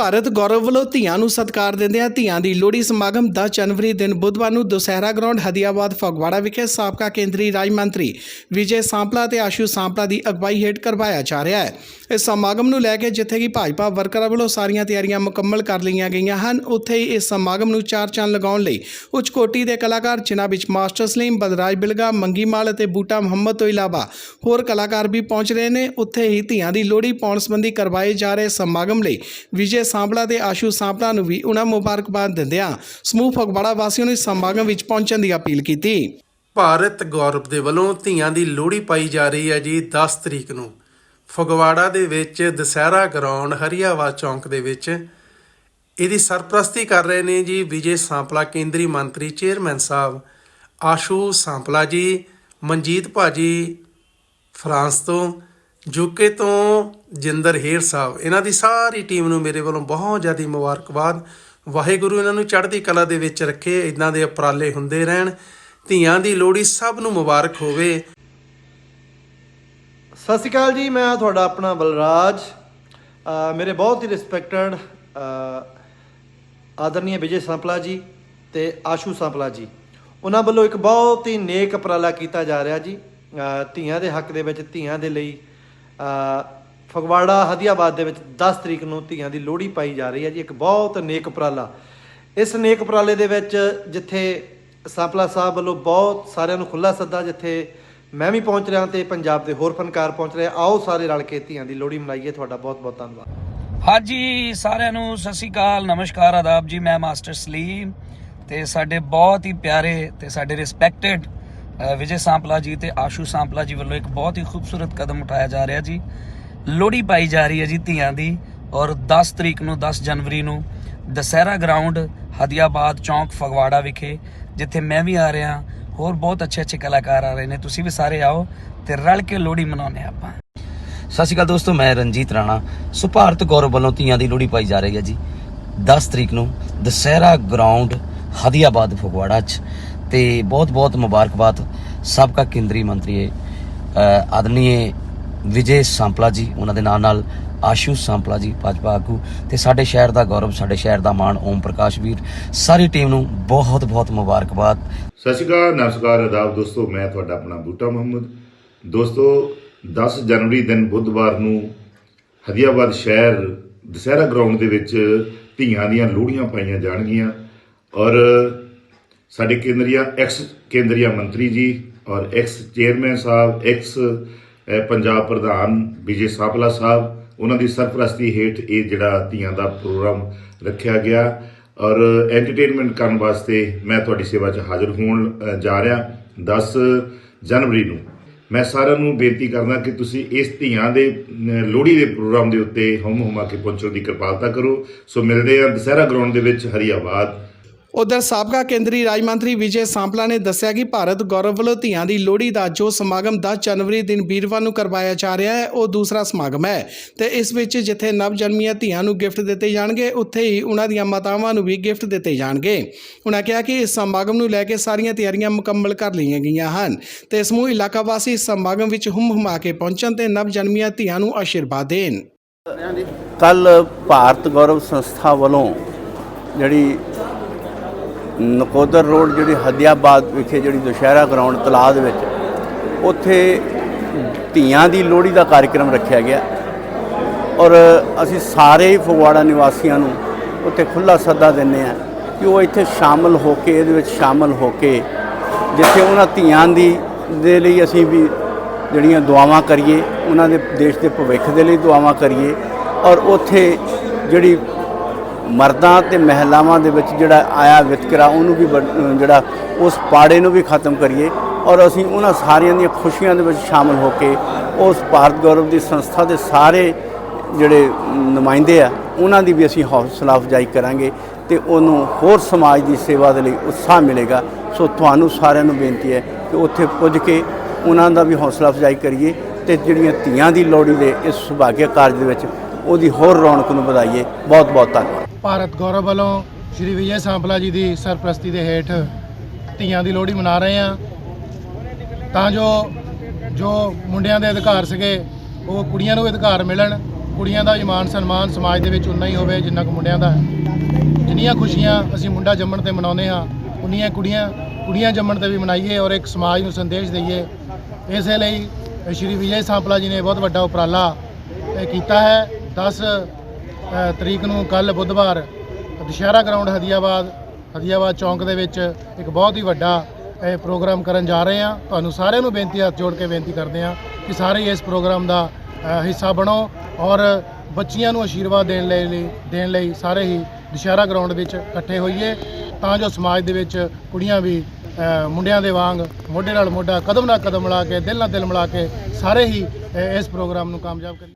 ਭਾਰਤ ਗੌਰਵ ਵੱਲੋਂ ਧੀਆਂ ਨੂੰ ਸਤਿਕਾਰ ਦਿੰਦਿਆਂ ਧੀਆਂ ਦੀ ਲੋਹੜੀ ਸਮਾਗਮ 10 ਜਨਵਰੀ ਦਿਨ ਬੁੱਧਵਾਰ ਨੂੰ ਦੁਸਹਿਰਾ ਗਰਾਊਂਡ ਹਦੀਆਬਾਦ ਫਗਵਾੜਾ ਵਿਖੇ ਸਾਬਕਾ ਕੇਂਦਰੀ ਰਾਜ ਮੰਤਰੀ ਵਿਜੇ ਸਾਂਪਲਾ ਤੇ ਆਸ਼ੂ ਸਾਂਪਲਾ ਦੀ ਅਗਵਾਈ ਹੇਠ ਕਰਵਾਇਆ ਜਾ ਰਿਹਾ ਹੈ। ਇਸ ਸਮਾਗਮ ਨੂੰ ਲੈ ਕੇ ਜਿੱਥੇ ਕਿ ਭਾਜਪਾ ਵਰਕਰਾਂ ਵੱਲੋਂ ਸਾਰੀਆਂ ਤਿਆਰੀਆਂ ਮੁਕੰਮਲ ਕਰ ਲਈਆਂ ਗਈਆਂ ਹਨ, ਉੱਥੇ ਹੀ ਇਸ ਸਮਾਗਮ ਨੂੰ ਚਾਰ ਚੰਨ ਲਗਾਉਣ ਲਈ ਉੱਚ ਕੋਟੀ ਦੇ ਕਲਾਕਾਰ, ਜਿਨ੍ਹਾਂ ਵਿੱਚ ਮਾਸਟਰ ਸਲੀਮ ਬਦਰਾਜ ਬਿਲਗਾ, ਮੰਗੀ ਮਾਲ ਅਤੇ ਬੂਟਾ ਮੁਹੰਮਦ ਤੋਂ ਇਲਾਵਾ ਹੋਰ ਕਲਾਕਾਰ ਵੀ ਪਹੁੰਚ ਰਹੇ ਨੇ। ਉੱਥੇ ਹੀ ਧੀਆਂ ਦੀ ਲੋਹੜੀ ਪਾਉਣ ਸੰਬੰਧੀ ਕਰਵਾਏ ਜਾ ਰਹੇ ਸਮਾਗਮ ਲਈ ਵਿਜੇ ਸਾਂਪਲਾ ਤੇ ਆਸ਼ੂ ਸਾਂਪਲਾ ਨੂੰ ਵੀ ਉਹਨਾਂ ਮੁਬਾਰਕਬਾਦ ਦਿੰਦਿਆਂ ਸਮੂਹ ਫਗਵਾੜਾ ਵਾਸੀਆਂ ਨੂੰ ਇਸ ਸਮਾਗਮ ਵਿੱਚ ਪਹੁੰਚਣ ਦੀ ਅਪੀਲ ਕੀਤੀ। ਭਾਰਤ ਗੌਰਵ ਦੇ ਵੱਲੋਂ ਧੀਆਂ ਦੀ ਲੋਹੜੀ ਪਾਈ ਜਾ ਰਹੀ ਹੈ ਜੀ 10 ਤਰੀਕ ਨੂੰ। ਫਗਵਾੜਾ ਦੇ ਵਿੱਚ ਦਸਹਿਰਾ ਗਰਾਊਂਡ ਹਰੀਆਵਾ ਚੌਂਕ ਦੇ ਵਿੱਚ ਇਹਦੀ ਸਰਪ੍ਰਸਤੀ ਕਰ ਰਹੇ ਨੇ ਜੀ ਵਿਜੇ ਸਾਂਪਲਾ, ਕੇਂਦਰੀ ਮੰਤਰੀ ਚੇਅਰਮੈਨ ਸਾਹਿਬ, ਆਸ਼ੂ ਸਾਂਪਲਾ ਜੀ, ਮਨਜੀਤ ਭਾਜੀ, ਫਰਾਂਸ ਤੋਂ ਯੂਕੇ ਤੋਂ ਜਿੰਦਰ ਹੇਰ ਸਾਹਿਬ, ਇਹਨਾਂ ਦੀ ਸਾਰੀ ਟੀਮ ਨੂੰ ਮੇਰੇ ਵੱਲੋਂ ਬਹੁਤ ਜ਼ਿਆਦਾ ਮੁਬਾਰਕਬਾਦ। ਵਾਹਿਗੁਰੂ ਇਹਨਾਂ ਨੂੰ ਚੜ੍ਹਦੀ ਕਲਾ ਦੇ ਵਿੱਚ ਰੱਖੇ ਇਦਾਂ ਦੇ ਉਪਰਾਲੇ ਹੁੰਦੇ ਰਹਿਣ, ਧੀਆਂ ਦੀ ਲੋਹੜੀ ਸਭ ਨੂੰ ਮੁਬਾਰਕ ਹੋਵੇ। ਸਤਿ ਸ਼੍ਰੀ ਅਕਾਲ ਜੀ, ਮੈਂ ਤੁਹਾਡਾ ਆਪਣਾ ਬਲਰਾਜ। ਮੇਰੇ ਬਹੁਤ ਹੀ ਰਿਸਪੈਕਟਡ ਆਦਰਨੀय ਵਿਜੇ ਸੰਪਲਾ ਜੀ ਤੇ ਆਸ਼ੂ ਸੰਪਲਾ ਜੀ। ਉਹਨਾਂ ਵੱਲੋਂ ਇੱਕ ਬਹੁਤ ਹੀ ਨੇਕ ਉਪਰਾਲਾ ਕੀਤਾ ਜਾ ਰਿਹਾ ਜੀ। ਧੀਆਂ ਦੇ ਹੱਕ ਦੇ ਵਿੱਚ, ਧੀਆਂ ਦੇ ਲਈ ਫਗਵਾੜਾ, ਹਦੀਆਬਾਦ ਦੇ ਵਿੱਚ 10 ਤਰੀਕ ਨੂੰ ਧੀਆਂ ਦੀ ਲੋਹੜੀ ਪਾਈ ਜਾ ਰਹੀ ਹੈ ਜੀ, ਇੱਕ ਬਹੁਤ ਨੇਕ ਉਪਰਾਲਾ। ਇਸ ਨੇਕ ਉਪਰਾਲੇ ਦੇ ਵਿੱਚ ਜਿੱਥੇ ਸੰਪਲਾ ਸਾਹਿਬ ਵੱਲੋਂ ਬਹੁਤ ਸਾਰਿਆਂ ਨੂੰ ਖੁੱਲਾ ਸੱਦਾ, ਜਿੱਥੇ ਮੈਂ ਵੀ ਪਹੁੰਚ ਰਿਹਾ ਤੇ ਪੰਜਾਬ ਦੇ ਹੋਰ ਫਨਕਾਰ ਪਹੁੰਚ ਰਹੇ, ਆਓ ਸਾਰੇ ਰਲ ਕੇ ਧੀਆਂ ਦੀ ਲੋਹੜੀ ਮਨਾਈਏ। ਤੁਹਾਡਾ ਬਹੁਤ ਬਹੁਤ ਧੰਨਵਾਦ। ਹਾਂਜੀ, ਸਾਰਿਆਂ ਨੂੰ ਸਤਿ ਸ਼੍ਰੀ ਅਕਾਲ, ਨਮਸਕਾਰ, ਆਦਾਬ ਜੀ। ਮੈਂ ਮਾਸਟਰ ਸਲੀਮ ਤੇ ਸਾਡੇ ਬਹੁਤ ਹੀ ਪਿਆਰੇ ਤੇ ਸਾਡੇ ਰਿਸਪੈਕਟਡ ਵਿਜੇ ਸਾਂਪਲਾ ਜੀ ਤੇ ਆਸ਼ੂ ਸਾਂਪਲਾ ਜੀ ਵੱਲੋਂ ਇੱਕ ਬਹੁਤ ਹੀ ਖੂਬਸੂਰਤ ਕਦਮ ਉਠਾਇਆ ਜਾ ਰਿਹਾ ਜੀ। ਲੋਹੜੀ ਪਾਈ ਜਾ ਰਹੀ ਹੈ ਜੀ ਧੀਆਂ ਦੀ ਔਰ 10 ਤਰੀਕ ਨੂੰ 10 ਜਨਵਰੀ ਨੂੰ ਦਸਹਿਰਾ ਗਰਾਊਂਡ ਹਦੀਆਬਾਦ ਚੌਂਕ ਫਗਵਾੜਾ ਵਿਖੇ, ਜਿੱਥੇ ਮੈਂ ਵੀ ਆ ਰਿਹਾ, ਹੋਰ ਬਹੁਤ ਅੱਛੇ ਅੱਛੇ ਕਲਾਕਾਰ ਆ ਰਹੇ ਨੇ। ਤੁਸੀਂ ਵੀ ਸਾਰੇ ਆਓ ਤੇ ਰਲ ਕੇ ਲੋਹੜੀ ਮਨਾਉਂਦੇ ਹਾਂ ਆਪਾਂ। ਸਤਿ ਸ਼੍ਰੀ ਅਕਾਲ ਦੋਸਤੋ, ਮੈਂ ਰਣਜੀਤ ਰਾਣਾ। ਸੋ ਭਾਰਤ ਗੌਰਵ ਵੱਲੋਂ ਧੀਆਂ ਦੀ ਲੋਹੜੀ ਪਾਈ ਜਾ ਰਹੀ ਹੈ ਜੀ। 10 ਤਰੀਕ ਨੂੰ ਦਸਹਿਰਾ ਗਰਾਊਂਡ ਹਦੀਆਬਾਦ ਫਗਵਾੜਾ 'ਚ। ਤੇ ਬਹੁਤ-ਬਹੁਤ ਮੁਬਾਰਕਬਾਦ ਸਾਬਕਾ ਕੇਂਦਰੀ ਮੰਤਰੀ ਅ, ਆਦਰਨੀਏ ਵਿਜੇ ਸੰਪਲਾ ਜੀ ਉਹਨਾਂ ਦੇ ਨਾਲ ਨਾਲ ਆਸ਼ੂ ਸੰਪਲਾ ਜੀ ਭਾਜਪਾ ਆਗੂ ਤੇ ਸਾਡੇ ਸ਼ਹਿਰ ਦਾ ਗੌਰਵ ਸਾਡੇ ਸ਼ਹਿਰ ਦਾ ਮਾਣ ਓਮ ਪ੍ਰਕਾਸ਼ ਵੀਰ ਸਾਰੀ ਟੀਮ ਨੂੰ ਬਹੁਤ-ਬਹੁਤ ਮੁਬਾਰਕਬਾਦ। ਸਤਿ ਸ਼੍ਰੀ ਅਕਾਲ ਨਮਸਕਾਰ ਆਦਾਬ ਦੋਸਤੋ ਮੈਂ ਤੁਹਾਡਾ ਆਪਣਾ ਬੂਟਾ ਮੁਹੰਮਦ। ਦੋਸਤੋ 10 ਜਨਵਰੀ ਦਿਨ ਬੁੱਧਵਾਰ ਨੂੰ ਹਦੀਆਬਾਦ ਸ਼ਹਿਰ ਦਸਹਿਰਾ ਗਰਾਊਂਡ ਦੇ ਵਿੱਚ ਧੀਆਂ ਦੀਆਂ ਲੋਹੜੀਆਂ ਪਾਈਆਂ ਜਾਣਗੀਆਂ ਔਰ ਸਾਡੇ ਕੇਂਦਰੀਆ ਐਕਸ ਕੇਂਦਰੀਆ ਮੰਤਰੀ ਜੀ ਔਰ ਐਕਸ ਚੇਅਰਮੈਨ ਸਾਹਿਬ ਐਕਸ ਪੰਜਾਬ ਪ੍ਰਧਾਨ ਵਿਜੇ ਸਾਪਲਾ ਸਾਹਿਬ, ਉਹਨਾਂ ਦੀ ਸਰਪ੍ਰਸਤੀ ਹੇਠ ਇਹ ਜਿਹੜਾ ਧੀਆਂ ਦਾ ਪ੍ਰੋਗਰਾਮ ਰੱਖਿਆ ਗਿਆ ਔਰ ਐਂਟਰਟੇਨਮੈਂਟ ਕਰਨ ਵਾਸਤੇ ਮੈਂ ਤੁਹਾਡੀ ਸੇਵਾ 'ਚ ਹਾਜ਼ਰ ਹੋਣ ਜਾ ਰਿਹਾ 10 ਜਨਵਰੀ ਨੂੰ। ਮੈਂ ਸਾਰਿਆਂ ਨੂੰ ਬੇਨਤੀ ਕਰਦਾ ਕਿ ਤੁਸੀਂ ਇਸ ਧੀਆਂ ਦੇ ਲੋਹੜੀ ਦੇ ਪ੍ਰੋਗਰਾਮ ਦੇ ਉੱਤੇ ਹਮ ਹੁਮਾ ਕੇ ਪਹੁੰਚਣ ਦੀ ਕਿਰਪਾਲਤਾ ਕਰੋ। ਸੋ ਮਿਲਦੇ ਹਾਂ ਦਸਹਿਰਾ ਗਰਾਊਂਡ ਦੇ ਵਿੱਚ ਹਰੀਆਬਾਦ। ਉਧਰ ਸਾਬਕਾ ਕੇਂਦਰੀ ਰਾਜ ਮੰਤਰੀ ਵਿਜੇ ਸਾਂਪਲਾ ਨੇ ਦੱਸਿਆ ਕਿ ਭਾਰਤ ਗੌਰਵ ਵੱਲੋਂ ਧੀਆਂ ਦੀ ਲੋਹੜੀ ਦਾ ਜੋ ਸਮਾਗਮ 10 ਜਨਵਰੀ ਦਿਨ ਵੀਰਵਾਰ ਨੂੰ ਕਰਵਾਇਆ ਜਾ ਰਿਹਾ ਹੈ, ਉਹ ਦੂਸਰਾ ਸਮਾਗਮ ਹੈ। ਤੇ ਇਸ ਵਿੱਚ ਜਿੱਥੇ ਨਵ ਜਨਮੀਆਂ ਧੀਆਂ ਨੂੰ ਗਿਫਟ ਦਿੱਤੇ ਜਾਣਗੇ, ਉੱਥੇ ਹੀ ਉਹਨਾਂ ਦੀਆਂ ਮਾਤਾਵਾਂ ਨੂੰ ਵੀ ਗਿਫਟ ਦਿੱਤੇ ਜਾਣਗੇ। ਉਹਨਾਂ ਕਿਹਾ ਕਿ ਇਸ ਸਮਾਗਮ ਨੂੰ ਲੈ ਕੇ ਸਾਰੀਆਂ ਤਿਆਰੀਆਂ ਮੁਕੰਮਲ ਕਰ ਲਈਆਂ ਗਈਆਂ ਹਨ। ਤੇ ਸਮੂਹ ਇਲਾਕਾ ਵਾਸੀ ਇਸ ਸਮਾਗਮ ਵਿੱਚ ਹੁੰਮ ਹੁਮਾ ਕੇ ਪਹੁੰਚਣ ਤੇ ਨਵ ਜਨਮੀਆਂ ਧੀਆਂ ਨੂੰ ਆਸ਼ੀਰਵਾਦ ਦੇਣ। ਕੱਲ ਭਾਰਤ ਗੌਰਵ ਸੰਸਥਾ ਵੱਲੋਂ ਜਿਹੜੀ ਨਕੋਦਰ ਰੋਡ ਜਿਹੜੀ ਹਦੀਆਬਾਦ ਵਿਖੇ ਜਿਹੜੀ ਦੁਸ਼ਹਿਰਾ ਗਰਾਊਂਡ ਤਲਾਬ ਦੇ ਵਿੱਚ, ਉੱਥੇ ਧੀਆਂ ਦੀ ਲੋਹੜੀ ਦਾ ਕਾਰਜਕ੍ਰਮ ਰੱਖਿਆ ਗਿਆ। ਔਰ ਅਸੀਂ ਸਾਰੇ ਹੀ ਫਗਵਾੜਾ ਨਿਵਾਸੀਆਂ ਨੂੰ ਉੱਥੇ ਖੁੱਲਾ ਸੱਦਾ ਦਿੰਨੇ ਆ ਕਿ ਉਹ ਇੱਥੇ ਸ਼ਾਮਲ ਹੋ ਕੇ, ਇਹਦੇ ਵਿੱਚ ਸ਼ਾਮਲ ਹੋ ਕੇ ਜਿੱਥੇ ਉਹਨਾਂ ਧੀਆਂ ਦੀ, ਦੇ ਲਈ ਅਸੀਂ ਵੀ ਜਿਹੜੀਆਂ ਦੁਆਵਾਂ ਕਰੀਏ, ਉਹਨਾਂ ਦੇ ਦੇਸ਼ ਦੇ ਭਵਿੱਖ ਦੇ ਲਈ ਦੁਆਵਾਂ ਕਰੀਏ। ਔਰ ਉੱਥੇ ਜਿਹੜੀ ਮਰਦਾਂ ਤੇ ਮਹਿਲਾਵਾਂ ਦੇ ਵਿੱਚ ਜਿਹੜਾ ਆਇਆ ਵਿਤਕਰਾ, ਉਹਨੂੰ ਵੀ ਬੜ- ਜਿਹੜਾ ਉਸ ਪਾੜੇ ਨੂੰ ਵੀ ਖਤਮ ਕਰੀਏ ਔਰ ਅਸੀਂ ਉਹਨਾਂ ਸਾਰਿਆਂ ਦੀਆਂ ਖੁਸ਼ੀਆਂ ਦੇ ਵਿੱਚ ਸ਼ਾਮਲ ਹੋ ਕੇ ਉਸ ਭਾਰਤ ਗੌਰਵ ਦੀ ਸੰਸਥਾ ਦੇ ਸਾਰੇ ਜਿਹੜੇ ਨੁਮਾਇੰਦੇ ਆ, ਉਹਨਾਂ ਦੀ ਵੀ ਅਸੀਂ ਹੌਸਲਾ ਅਫਜ਼ਾਈ ਕਰਾਂਗੇ ਤੇ ਉਹਨੂੰ ਹੋਰ ਸਮਾਜ ਦੀ ਸੇਵਾ ਦੇ ਲਈ ਉਤਸ਼ਾਹ ਮਿਲੇਗਾ। ਸੋ ਤੁਹਾਨੂੰ ਸਾਰਿਆਂ ਨੂੰ ਬੇਨਤੀ ਹੈ ਕਿ ਉੱਥੇ ਪੁੱਜ ਕੇ ਉਹਨਾਂ ਦਾ ਵੀ ਹੌਸਲਾ ਅਫਜ਼ਾਈ ਕਰੀਏ ਤੇ ਜਿਹੜੀਆਂ ਧੀਆਂ ਦੀ ਲੋਹੜੀ ਦੇ ਇਸ ਸੁਭਾਗਿਆ ਕਾਰਜ ਦੇ ਵਿੱਚ ਉਹਦੀ ਹੋਰ ਰੌਣਕ ਨੂੰ ਵਧਾਈਏ। ਬਹੁਤ ਬਹੁਤ ਧੰਨਵਾਦ। ਭਾਰਤ ਗੌਰਵ ਵੱਲੋਂ ਸ਼੍ਰੀ ਵਿਜੇ ਸਾਂਪਲਾ ਜੀ ਦੀ ਸਰਪ੍ਰਸਤੀ ਦੇ ਹੇਠ ਧੀਆਂ ਦੀ ਲੋਹੜੀ ਮਨਾ ਰਹੇ ਹਾਂ। ਤਾਂ ਜੋ ਜੋ ਮੁੰਡਿਆਂ ਦੇ ਅਧਿਕਾਰ ਸੀਗੇ, ਉਹ ਕੁੜੀਆਂ ਨੂੰ ਵੀ ਅਧਿਕਾਰ ਮਿਲਣ, ਕੁੜੀਆਂ ਦਾ ਇਮਾਨ ਸਨਮਾਨ ਸਮਾਜ ਦੇ ਵਿੱਚ ਉਨਾ ਹੀ ਹੋਵੇ ਜਿੰਨਾ ਕੁ ਮੁੰਡਿਆਂ ਦਾ। ਜਿੰਨੀਆਂ ਖੁਸ਼ੀਆਂ ਅਸੀਂ ਮੁੰਡਾ ਜੰਮਣ ਤੇ ਮਨਾਉਂਦੇ ਹਾਂ, ਉਨੀਆਂ ਕੁੜੀਆਂ ਕੁੜੀਆਂ ਜੰਮਣ ਤੇ ਵੀ ਮਨਾਈਏ ਔਰ ਇੱਕ ਸਮਾਜ ਨੂੰ ਸੰਦੇਸ਼ ਦਈਏ। ਇਸੇ ਲਈ ਸ਼੍ਰੀ ਵਿਜੇ ਸਾਂਪਲਾ ਜੀ ਨੇ ਬਹੁਤ ਵੱਡਾ ਉਪਰਾਲਾ ਕੀਤਾ ਹੈ। 10 ਤਰੀਕ ਨੂੰ ਕੱਲ ਬੁੱਧਵਾਰ ਦੁਸ਼ਹਿਰਾ ਗਰਾਊਂਡ ਹਦੀਆਬਾਦ ਹਦੀਆਬਾਦ ਚੌਂਕ ਦੇ ਵਿੱਚ ਇੱਕ ਬਹੁਤ ਹੀ ਵੱਡਾ ਇਹ ਪ੍ਰੋਗਰਾਮ ਕਰਨ ਜਾ ਰਹੇ ਹਾਂ। ਤੁਹਾਨੂੰ ਸਾਰਿਆਂ ਨੂੰ ਬੇਨਤੀ ਹੱਥ ਜੋੜ ਕੇ ਬੇਨਤੀ ਕਰਦੇ ਹਾਂ ਕਿ ਸਾਰੇ ਹੀ ਇਸ ਪ੍ਰੋਗਰਾਮ ਦਾ ਹਿੱਸਾ ਬਣੋ ਔਰ ਬੱਚੀਆਂ ਨੂੰ ਆਸ਼ੀਰਵਾਦ ਦੇਣ ਲਈ ਦੇਣ ਲਈ ਸਾਰੇ ਹੀ ਦੁਸ਼ਹਿਰਾ ਗਰਾਊਂਡ ਵਿੱਚ ਇਕੱਠੇ ਹੋਈਏ। ਤਾਂ ਜੋ ਸਮਾਜ ਦੇ ਵਿੱਚ ਕੁੜੀਆਂ ਵੀ ਮੁੰਡਿਆਂ ਦੇ ਵਾਂਗ ਮੋਢੇ ਨਾਲ ਮੋਢਾ ਕਦਮ ਨਾਲ ਕਦਮ ਮਿਲਾ ਕੇ, ਦਿਲ ਨਾਲ ਦਿਲ ਮਿਲਾ ਕੇ ਸਾਰੇ ਹੀ ਇਸ ਪ੍ਰੋਗਰਾਮ ਨੂੰ ਕਾਮਯਾਬ ਕਰੀਏ।